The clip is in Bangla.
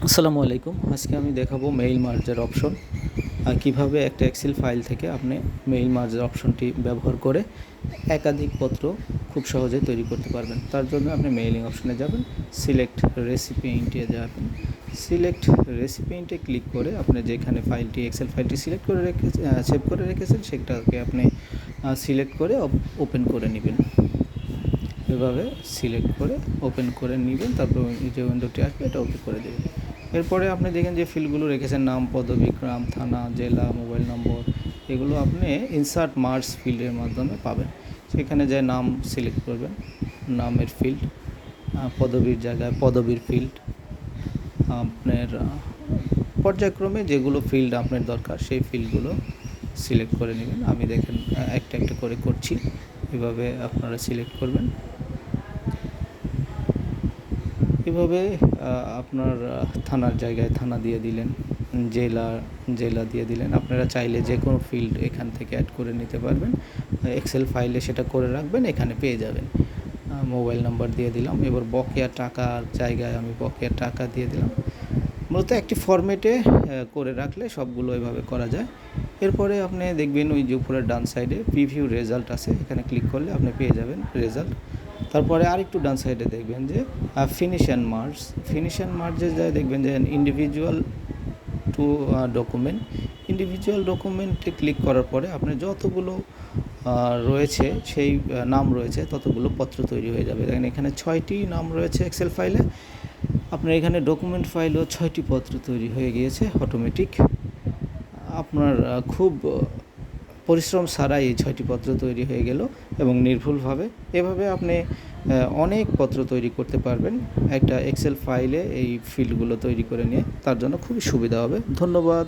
আসসালামু আলাইকুম। আজকে আমি দেখাবো মেইল মার্জার অপশন আর কীভাবে একটা এক্সেল ফাইল থেকে আপনি মেইল মার্জার অপশনটি ব্যবহার করে একাধিক পত্র খুব সহজে তৈরি করতে পারবেন। তার জন্য আপনি মেইলিং অপশনে যাবেন সিলেক্ট রেসিপি ইন্টে যাবেন। সিলেক্ট রেসিপি ইন্টে ক্লিক করে আপনি যেখানে ফাইলটি এক্সেল ফাইলটি সিলেক্ট করে রেখে সেভ করে রেখেছেন, সেটাকে আপনি সিলেক্ট করে ওপেন করে নেবেন। এভাবে সিলেক্ট করে ওপেন করে নেবেন, তারপর যে উইন্ডোটি আসবে, এটা ওকে করে দেবেন। এরপরে আপনি দেখেন যে ফিল্ডগুলো রেখেছেন, নাম পদবী গ্রাম থানা, জেলা মোবাইল নম্বর এগুলো আপনি ইনসার্ট মার্কস ফিল্ডের মাধ্যমে পাবেন। সেখানে যে নাম সিলেক্ট করবেন, নামের ফিল্ড পদবীর জায়গায় পদবীর ফিল্ড আপনার পর্যায়ক্রমে যেগুলো ফিল্ড আপনার দরকার, সেই ফিল্ডগুলো সিলেক্ট করে নেবেন। আমি দেখেন একটা একটা করে করছি। এভাবে আপনারা সিলেক্ট করবেন। এভাবে আপনার থানার জায়গায় থানা দিয়ে দিলেন, জেলা জেলা দিয়ে দিলেন? আপনারা চাইলে যে কোনো ফিল্ড এখান থেকে অ্যাড করে নিতে পারবেন। এক্সেল ফাইলে সেটা করে রাখবেন, এখানে পেয়ে যাবেন। মোবাইল নাম্বার দিয়ে দিলাম। এবার বকেয়া টাকার জায়গায় আমি বকেয়া টাকা দিয়ে দিলাম। মূলত একটি ফরম্যাটে করে রাখলে সবগুলো এভাবে করা যায়। এরপরে আপনি দেখবেন ওই যে উপরের ডান সাইডে প্রিভিউ রেজাল্ট আছে। এখানে ক্লিক করলে আপনি পেয়ে যাবেন রেজাল্ট তারপরে আরেকটু ডান সাইডে দেখবেন যে ফিনিশ ফিনিশ অ্যান্ড মার্কসে যায় দেখবেন যে ইন্ডিভিজুয়াল টু ডকুমেন্ট ইন্ডিভিজুয়াল ডকুমেন্টে ক্লিক করার পরে আপনার যতগুলো রয়েছে, সেই নাম রয়েছে, ততগুলো পত্র তৈরি হয়ে যাবে। দেখেন এখানে ছয়টি নাম রয়েছে এক্সেল ফাইলে আপনার এখানে ডকুমেন্ট ফাইলও ছয়টি পত্র তৈরি হয়ে গিয়েছে অটোমেটিক আপনার খুব পরিশ্রম ছাড়াই এই ছয়টি পত্র তৈরি হয়ে গেল এবং নির্ভুলভাবে এভাবে আপনি অনেক পত্র তৈরি করতে পারবেন। একটা এক্সেল ফাইলে এই ফিল্ডগুলো তৈরি করে নিয়ে তার জন্য খুবই সুবিধা হবে। ধন্যবাদ।